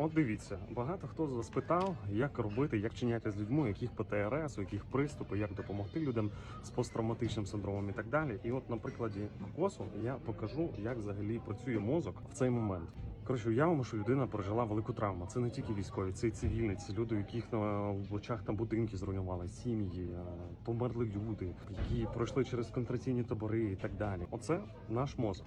От дивіться, багато хто спитав, як робити, як чиняти з людьми, яких ПТРС, у яких приступи, як допомогти людям з посттравматичним синдромом і так далі. І от на прикладі кокосу я покажу, як взагалі працює мозок в цей момент. Коротше, уявимо, що людина пережила велику травму. Це не тільки військові, це і цивільні, це люди, яких на очах там будинки зруйнували, сім'ї, е, померли люди, які пройшли через контраційні табори і так далі. Оце наш мозок.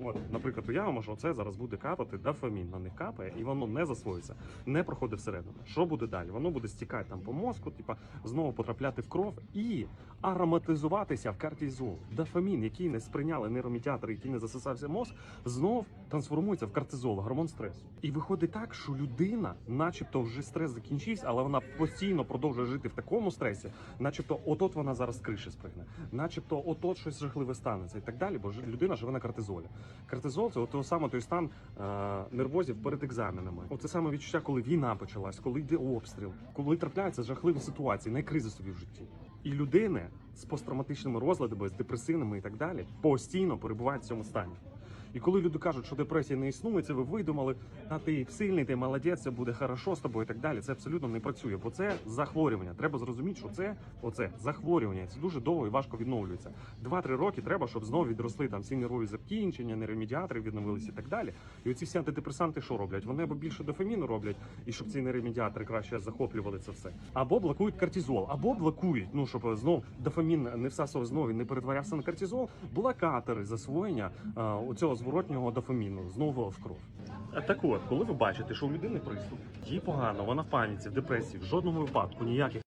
От, наприклад, уявимо, що це зараз буде капати дофамін, на них капає, і воно не засвоїться, не проходить всередину. Що буде далі? Воно буде стікати там по мозку, типа знову потрапляти в кров і ароматизуватися в кортизол. Дофамін, який не сприйняли нейромедіатори, який не засосався мозк, знов трансформується в кортизол, гормон стресу. І виходить так, що людина, начебто, вже стрес закінчився, але вона постійно продовжує жити в такому стресі, начебто, отот вона зараз криші спригне, начебто, отот щось жахливе станеться і так далі, бо людина живе на кортизолі. Кортизол це от того саме той стан е, нервозів перед екзаменами. Оце саме відчуття, коли війна почалась, коли йде обстріл, коли трапляються жахливі ситуації, найкризисові в житті. І людини з посттравматичними розладами, з депресивними і так далі, постійно перебувають в цьому стані. І коли люди кажуть, що депресія не існує, це ви видумали, а ти сильний, ти молодець, все буде хорошо з тобою і так далі. Це абсолютно не працює, бо це захворювання. Треба зрозуміти, що це оце захворювання. Це дуже довго і важко відновлюється. Два-три роки треба, щоб знову відросли там всі нервові закінчення, нейромедіатори відновилися і так далі. І оці всі антидепресанти що роблять? Вони або більше дофаміну роблять, і щоб ці нейромедіатори краще захоплювали це все, або блокують кортизол, або блокують, ну щоб знов дофамін не всасував знову не перетворявся на кортизол, блокатори засвоєння е, цього зворотнього дофаміну знову в кров. Так от, коли ви бачите, що у людини приступ, їй погано, вона в паніці, в депресії, в жодному випадку ніяких